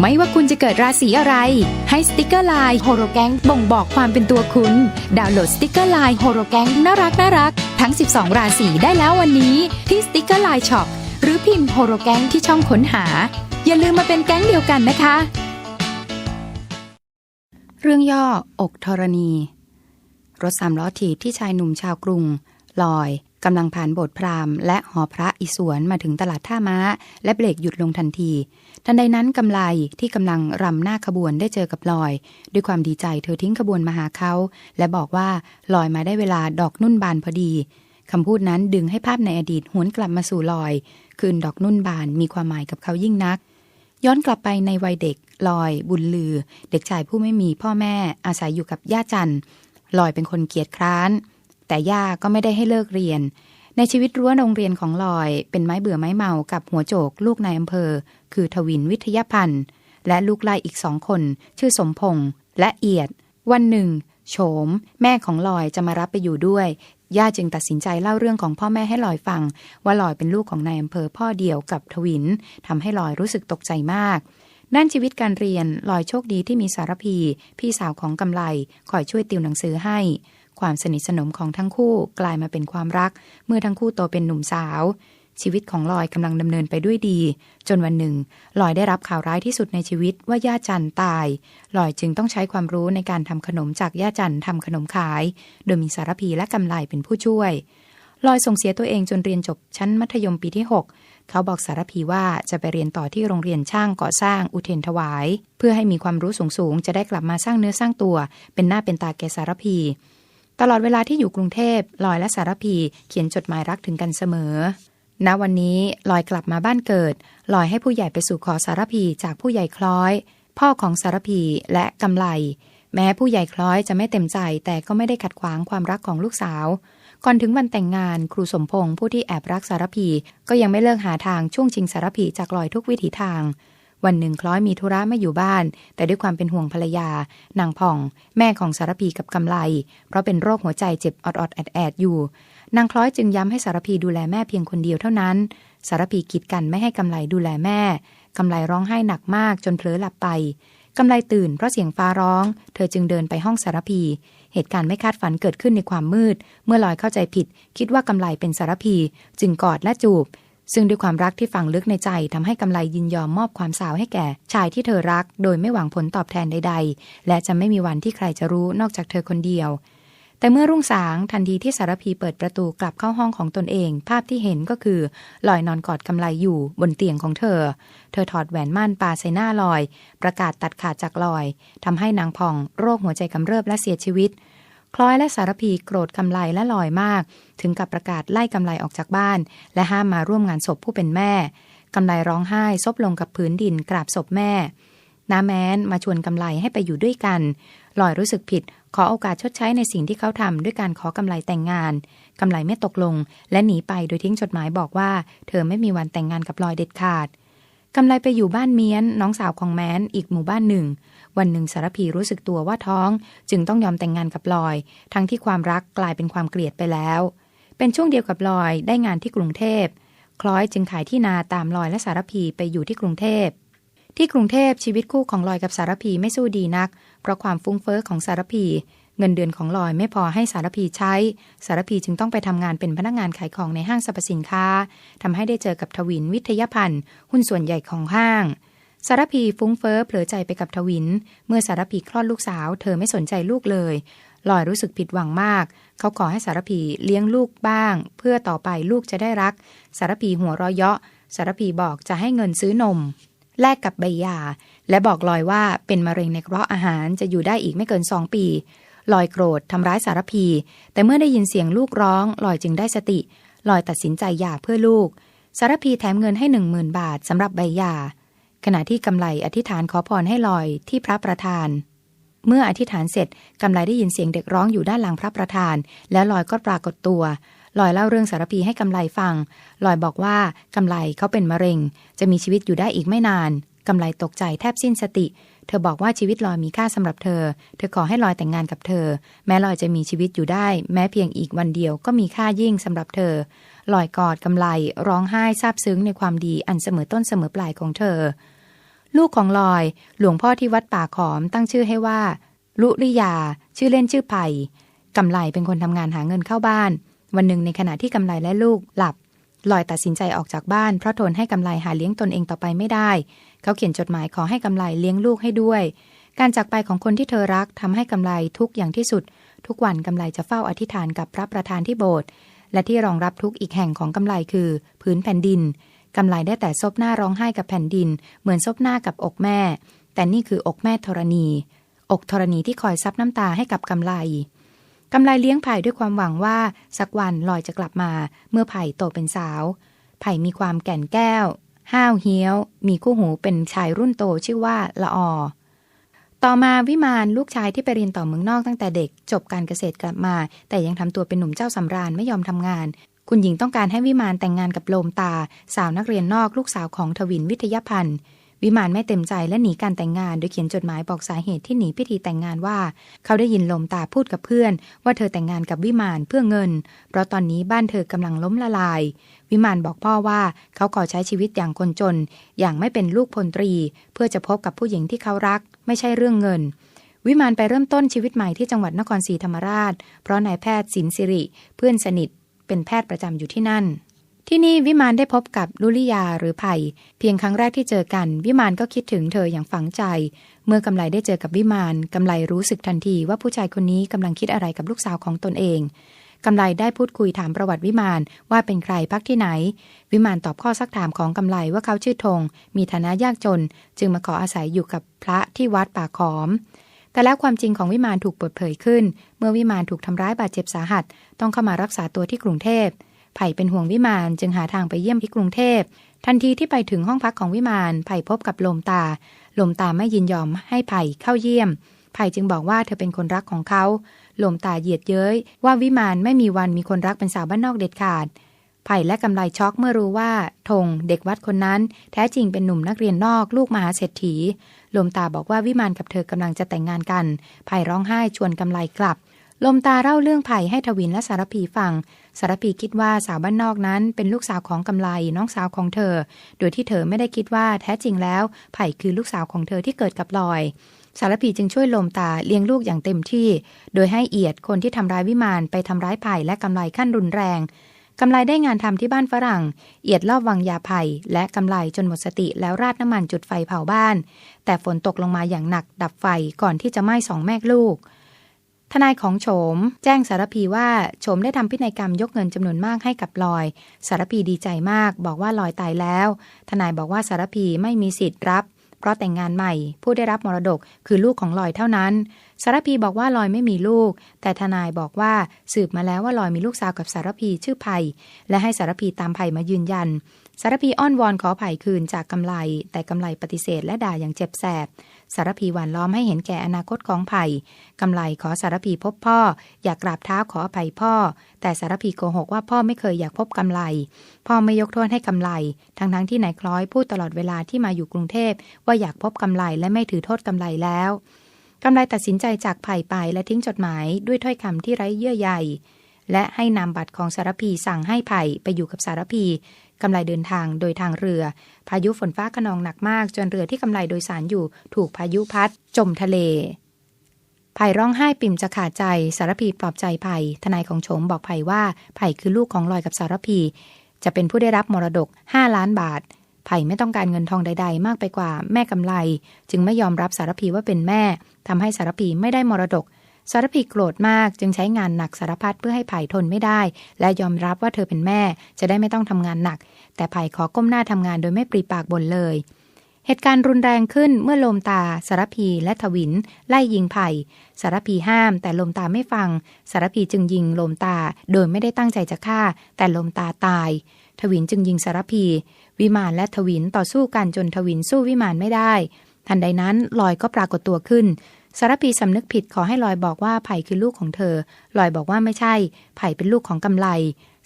ไม่ว่าคุณจะเกิดราศีอะไร ให้สติกเกอร์ไลน์โฮโรแกงบ่งบอกความเป็นตัวคุณ ดาวน์โหลดสติกเกอร์ไลน์โฮโรแกงน่ารักน่ารักทั้ง 12 ราศีได้แล้ววันนี้ที่สติกเกอร์ไลน์ช็อปหรือพิมพ์โฮโรแกงที่ช่องค้นหา อย่าลืมมาเป็นแก๊งเดียวกันนะคะ เรื่องย่อ อกธรณี รถสามล้อถีบที่ชายหนุ่มชาวกรุง ลอย กำลังผ่านโบสถ์พราหมณ์และหอพระอิศวรมาถึงตลาดท่าม้า และเบรกหยุดลงทันที ทันใดนั้นกำไลที่กำลังรำหน้าขบวนได้เจอกับลอย ด้วยความดีใจเธอทิ้งขบวนมาหาเขา และบอกว่าลอยมาได้เวลาดอกนุ่นบานพอดีคำพูดนั้นดึงให้ภาพในอดีตหวนกลับมาสู่ลอย คืนดอกนุ่นบานมีความหมายกับเขายิ่งนัก ย้อนกลับไปในวัยเด็กลอย บุญลือ เด็กชายผู้ไม่มีพ่อแม่อาศัยอยู่กับย่าจันลอยเป็นคนเกียจคร้าน แต่ย่าก็ไม่ได้ให้เลิกเรียน ในชีวิตรั้วโรงเรียนของลอย เป็นไม้เบื่อไม้เมากับหัวโจกลูกนายอำเภอ คือทวินวิทยาพันธ์ และลูกไล่อีกสองคน ชื่อสมพงษ์และเอียด วันหนึ่งโฉม แม่ของลอยจะมารับไปอยู่ด้วย ย่าจึงตัดสินใจเล่าเรื่องของพ่อแม่ให้ลอยฟัง ว่าลอยเป็นลูกของนายอำเภอพ่อเดียวกับทวินทำให้ลอยรู้สึกตกใจมากด้านชีวิตการเรียนลอยโชคดีที่มีสารพี พี่สาวของกำไลคอยช่วยติวหนังสือให้ ความสนิทสนมของทั้งคู่กลายมาเป็นความรัก เมื่อทั้งคู่โตเป็นหนุ่มสาว ชีวิตของลอยกำลังดำเนินไปด้วยดี จนวันหนึ่งลอยได้รับข่าวร้ายที่สุดในชีวิตว่าย่าจันตายลอยจึงต้องใช้ความรู้ในการทำขนมจากย่าจันทำขนมขาย โดยมีสารพีและกำไลเป็นผู้ช่วยลอยส่งเสียตัวเองจนเรียนจบชั้นมัธยมปีที่ 6 เขาบอกสารพีว่าจะไปเรียนต่อที่โรงเรียนช่างก่อสร้างอุเทนถวาย เพื่อให้มีความรู้สูงๆจะได้กลับมาสร้างเนื้อสร้างตัว เป็นหน้าเป็นตาแก่สารพี ตลอดเวลาที่อยู่กรุงเทพลอยและสารพีเขียนจดหมายรักถึงกันเสมอ ณ วันนี้ลอยกลับมาบ้านเกิด ลอยให้ผู้ใหญ่ไปสู่ขอสารพีจากผู้ใหญ่คล้อย พ่อของสารพีและกำไล แม้ผู้ใหญ่คล้อยจะไม่เต็มใจ แต่ก็ไม่ได้ขัดขวางความรักของลูกสาว ก่อนถึงวันแต่งงานครูสมพงษ์ผู้ที่แอบรักสารพีก็ยังไม่เลิกหาทางช่วงชิงสารพีจากลอยทุกวิถีทาง วันหนึ่งคล้อยมีธุระไม่อยู่บ้าน แต่ด้วยความเป็นห่วงภรรยา นางผ่อง แม่ของสารพีกับกำไล เพราะเป็นโรคหัวใจเจ็บออดๆแอดๆอยู่ นางคล้อยจึงย้ำให้สารพีดูแลแม่เพียงคนเดียวเท่านั้น สารพีกีดกันไม่ให้กำไลดูแลแม่ กำไลร้องไห้หนักมากจนเผลอหลับไปกำไลตื่นเพราะเสียงฟ้าร้อง เธอจึงเดินไปห้องสารพี เหตุการณ์ไม่คาดฝันเกิดขึ้นในความมืด เมื่อลอยเข้าใจผิด คิดว่ากำไลเป็นสารพี จึงกอดและจูบ ซึ่งด้วยความรักที่ฝังลึกในใจทำให้กำไลยินยอมมอบความสาวให้แก่ ชายที่เธอรัก โดยไม่หวังผลตอบแทนใด ๆ และจะไม่มีวันที่ใครจะรู้นอกจากเธอคนเดียว แต่เมื่อรุ่งสางทันทีที่สารพีเปิดประตูกลับเข้าห้องของตนเอง ภาพที่เห็นก็คือลอยนอนกอดกำไลอยู่บนเตียงของเธอ เธอถอดแหวนม่านปาใส่หน้าลอย ประกาศตัดขาดจากลอยทำให้นางพอง โรคหัวใจกำเริบและเสียชีวิต คล้อยและสารพีโกรธกำไลและลอยมาก ถึงกับประกาศไล่กำไลออกจากบ้าน และห้ามมาร่วมงานศพผู้เป็นแม่ กำไลร้องไห้ซบลงกับพื้นดินกราบศพแม่ น้าแม้นมาชวนกำไลให้ไปอยู่ด้วยกันลอยรู้สึกผิด ขอโอกาสชดใช้ในสิ่งที่เขาทำด้วยการขอกำไลแต่งงานกำไลไม่ตกลง และหนีไปโดยทิ้งจดหมายบอกว่า เธอไม่มีวันแต่งงานกับลอยเด็ดขาดกำไลไปอยู่บ้านเมียนน้องสาวของแม้นอีกหมู่บ้านหนึ่ง วันหนึ่งสารพีรู้สึกตัวว่าท้อง จึงต้องยอมแต่งงานกับลอย ทั้งที่ความรักกลายเป็นความเกลียดไปแล้ว เป็นช่วงเดียวกับลอยได้งานที่กรุงเทพคล้อยจึงขายที่นาตามลอยและสารพีไปอยู่ที่กรุงเทพที่กรุงเทพชีวิตคู่ของลอยกับสารพีไม่สู้ดีนัก เพราะความฟุ้งเฟ้อของสารพี เงินเดือนของลอยไม่พอให้สารพีใช้ สารพีจึงต้องไปทำงานเป็นพนักงานขายของในห้างสรรพสินค้าทำให้ได้เจอกับทวินวิทยพันธ์หุ้นส่วนใหญ่ของห้าง สารพีฟุ้งเฟ้อเผลอใจไปกับทวิน เมื่อสารพีคลอดลูกสาว เธอไม่สนใจลูกเลยลอยรู้สึกผิดหวังมาก เขาขอให้สารพีเลี้ยงลูกบ้าง เพื่อต่อไปลูกจะได้รัก สารพีหัวเร้อยเยาะ สารพีบอกจะให้เงินซื้อนม แลกกับใบยา และบอกลอยว่าเป็นมะเร็งในกระเพาะอาหารจะอยู่ได้อีกไม่เกินสองปีลอยโกรธทำร้ายสารพี แต่เมื่อได้ยินเสียงลูกร้องลอยจึงได้สติลอยตัดสินใจหย่าเพื่อลูก สารพีแถมเงินให้หนึ่งหมื่นบาทสำหรับใบหย่า ขณะที่กำไลอธิษฐานขอพรให้ลอยที่พระประธาน เมื่ออธิษฐานเสร็จกำไลได้ยินเสียงเด็กร้องอยู่ด้านหลังพระประธาน แล้วลอยก็ปรากฏตัวลอยเล่าเรื่องสารพีให้กำไลฟังลอยบอกว่ากำไลเขาเป็นมะเร็ง จะมีชีวิตอยู่ได้อีกไม่นาน กำไลตกใจแทบสิ้นสติ เธอบอกว่าชีวิตลอยมีค่าสำหรับเธอ เธอขอให้ลอยแต่งงานกับเธอ แม้ลอยจะมีชีวิตอยู่ได้ แม้เพียงอีกวันเดียวก็มีค่ายิ่งสำหรับเธอ ลอยกอดกำไลร้องไห้ซาบซึ้งในความดีอันเสมอต้นเสมอปลายของเธอ ลูกของลอย หลวงพ่อที่วัดป่าขอมตั้งชื่อให้ว่า ลุริยา ชื่อเล่นชื่อไผ่กำไลเป็นคนทำงานหาเงินเข้าบ้าน วันหนึ่งในขณะที่กำไลและลูกหลับ ลอยตัดสินใจออกจากบ้านเพราะทนให้กำไลหาเลี้ยงตนเองต่อไปไม่ได้ เขาเขียนจดหมายขอให้กำไลเลี้ยงลูกให้ด้วย การจากไปของคนที่เธอรักทำให้กำไลทุกอย่างที่สุด ทุกวันกำไลจะเฝ้าอธิษฐานกับพระประธานที่โบสถ์และที่รองรับทุกอีกแห่งของกำไลคือพื้นแผ่นดินกำไลได้แต่ซบหน้าร้องไห้กับแผ่นดิน เหมือนซบหน้ากับอกแม่ แต่นี่คืออกแม่ธรณี อกธรณีที่คอยซับน้ำตาให้กับกำไล กำไลเลี้ยงไผ่ด้วยความหวังว่า สักวันลอยจะกลับมาเมื่อไผ่โตเป็นสาว ไผ่มีความแก่นแก้ว ห้าวเหี้ยว มีคู่หูเป็นชายรุ่นโตชื่อว่าละออต่อมาวิมานลูกชายที่ไปเรียนต่อเมืองนอกตั้งแต่เด็ก จบการเกษตรกลับมา แต่ยังทำตัวเป็นหนุ่มเจ้าสำราญไม่ยอมทำงาน คุณหญิงต้องการให้วิมานแต่งงานกับโลมตา สาวนักเรียนนอกลูกสาวของทวินวิทยาพันธ์ วิมานไม่เต็มใจและหนีการแต่งงาน โดยเขียนจดหมายบอกสาเหตุที่หนีพิธีแต่งงานว่า เขาได้ยินลมตาพูดกับเพื่อน ว่าเธอแต่งงานกับวิมานเพื่อเงิน เพราะตอนนี้บ้านเธอกำลังล้มละลาย วิมานบอกพ่อว่าเขาขอใช้ชีวิตอย่างคนจน อย่างไม่เป็นลูกพลตรี เพื่อจะพบกับผู้หญิงที่เขารัก ไม่ใช่เรื่องเงินวิมานไปเริ่มต้นชีวิตใหม่ที่จังหวัดนครศรีธรรมราช เพราะนายแพทย์สินสิริ เพื่อนสนิท เป็นแพทย์ประจำอยู่ที่นั่น ที่นี่วิมานได้พบกับลุลิยาหรือไผ่เพียงครั้งแรกที่เจอกัน วิมานก็คิดถึงเธออย่างฝังใจ เมื่อกำไลได้เจอกับวิมานกำไลรู้สึกทันทีว่าผู้ชายคนนี้กำลังคิดอะไรกับลูกสาวของตนเองกำไลได้พูดคุยถามประวัติวิมานว่าเป็นใครพักที่ไหน วิมานตอบข้อซักถามของกำไลว่าเขาชื่อธงมีฐานะยากจน จึงมาขออาศัยอยู่กับพระที่วัดป่าขอม แต่แล้วความจริงของวิมานถูกเปิดเผยขึ้น เมื่อวิมานถูกทำร้ายบาดเจ็บสาหัส ต้องเข้ามารักษาตัวที่กรุงเทพ ไผ่เป็นห่วงวิมานจึงหาทางไปเยี่ยมที่กรุงเทพ ทันทีที่ไปถึงห้องพักของวิมานไผ่พบกับลมตา ลมตาไม่ยินยอมให้ไผ่เข้าเยี่ยม ไผ่จึงบอกว่าเธอเป็นคนรักของเขา ลมตาเหยียดเย้ยว่าวิมานไม่มีวันมีคนรักเป็นสาวบ้านนอกเด็ดขาด ไผ่และกำไลช็อกเมื่อรู้ว่าธงเด็กวัดคนนั้น แท้จริงเป็นหนุ่มนักเรียนนอกลูกมหาเศรษฐี ลมตาบอกว่าวิมานกับเธอกำลังจะแต่งงานกัน ไผ่ร้องไห้ชวนกำไลกลับ ลมตาเล่าเรื่องไผ่ให้ทวินและสารพีฟัง สารพีคิดว่าสาวบ้านนอกนั้นเป็นลูกสาวของกำไลน้องสาวของเธอ โดยที่เธอไม่ได้คิดว่าแท้จริงแล้ว ไผ่คือลูกสาวของเธอที่เกิดกับลอย สารพีจึงช่วยลมตาเลี้ยงลูกอย่างเต็มที่ โดยให้เอียดคนที่ทำร้ายวิมานไปทำร้ายไผ่และกำไลขั้นรุนแรงกำไลได้งานทำที่บ้านฝรั่ง เอียดลอบวางยาไผ่และกำไลจนหมดสติแล้วราดน้ำมันจุดไฟเผาบ้าน แต่ฝนตกลงมาอย่างหนักดับไฟก่อนที่จะไหม้สองแม่ลูก ทนายของโฉม แจ้งสารพีว่าโฉมได้ทำพินัยกรรมยกเงินจำนวนมากให้กับลอย สารพีดีใจมาก บอกว่าลอยตายแล้ว ทนายบอกว่าสารพีไม่มีสิทธิ์รับ เพราะแต่งงานใหม่ ผู้ได้รับมรดกคือลูกของลอยเท่านั้น สารพีบอกว่าลอยไม่มีลูก แต่ทนายบอกว่าสืบมาแล้วว่าลอยมีลูกสาวกับสารพีชื่อไผ่และให้สารพีตามไผ่มายืนยัน สารพีอ้อนวอนขอไผ่คืนจากกำไล แต่กำไลปฏิเสธและด่าอย่างเจ็บแสบ สารพีหวานล้อมให้เห็นแก่อนาคตของไผ่กำไลขอสารพีพบพ่อ อยากกราบเท้าขออภัยพ่อ แต่สารพีโกหกว่าพ่อไม่เคยอยากพบกำไล พ่อไม่ยกโทษให้กำไล ทั้งทั้งที่นายคล้อยพูดตลอดเวลาที่มาอยู่กรุงเทพว่าอยากพบกำไลและไม่ถือโทษกำไลแล้วกำไลตัดสินใจจากไผ่ไปและทิ้งจดหมายด้วยถ้อยคำที่ไร้เยื่อใยและให้นามบัตรของสารพีสั่งให้ไผ่ไปอยู่กับสารพี กำไลเดินทางโดยทางเรือ พายุฝนฟ้าขนองหนักมาก จนเรือที่กำไลโดยสารอยู่ถูกพายุพัด จมทะเลไผ่ร้องไห้ปิ่มจะขาดใจสารพีปลอบใจไผ่ทนายของโฉมบอกไผ่ว่าไผ่คือลูกของลอยกับสารพี จะเป็นผู้ได้รับมรดก 5 ล้านบาท ไผ่ไม่ต้องการเงินทองใด ๆ มากไปกว่าแม่กำไลจึงไม่ยอมรับสารพีว่าเป็นแม่ทำให้สารพีไม่ได้มรดก สารพีโกรธมากจึงใช้งานหนักสารพัดเพื่อให้ไผ่ทนไม่ได้ และยอมรับว่าเธอเป็นแม่ จะได้ไม่ต้องทำงานหนัก แต่ไผ่ขอก้มหน้าทำงานโดยไม่ปรีปากบ่นเลย เหตุการณ์รุนแรงขึ้นเมื่อลมตา สารพีและทวิน ไล่ยิงไผ่สารพีห้าม แต่ลมตาไม่ฟัง สารพีจึงยิงลมตา โดยไม่ได้ตั้งใจจะฆ่า แต่ลมตาตาย ทวินจึงยิงสารพี วิมานและทวินต่อสู้กันจนทวินสู้วิมานไม่ได้ทันใดนั้นลอยก็ปรากฏตัวขึ้น สารพีสำนึกผิดขอให้ลอยบอกว่าไผ่คือลูกของเธอลอยบอกว่าไม่ใช่ ไผ่เป็นลูกของกำไล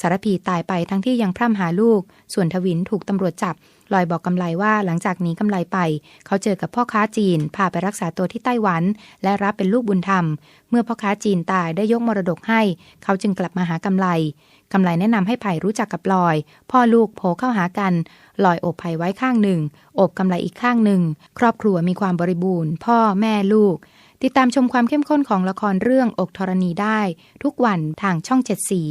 สารพีตายไปทั้งที่ยังพร่ำหาลูก ส่วนทวินถูกตำรวจจับลอยบอกกำไลว่าหลังจากนี้กำไลไป เขาเจอกับพ่อค้าจีน พาไปรักษาตัวที่ไต้หวัน และรับเป็นลูกบุญธรรม เมื่อพ่อค้าจีนตายได้ยกมรดกให้ เขาจึงกลับมาหากำไลกำไรแนะนำให้ไผ่รู้จักกับลอย พ่อลูกโผเข้าหากันลอยอบไผ่ไว้ข้างหนึ่งอบกำไรอีกข้างหนึ่ง ครอบครัวมีความบริบูรณ์ พ่อแม่ลูก ติดตามชมความเข้มข้นของละครเรื่องอกธรณีได้ ทุกวันทางช่องเจ็ดสี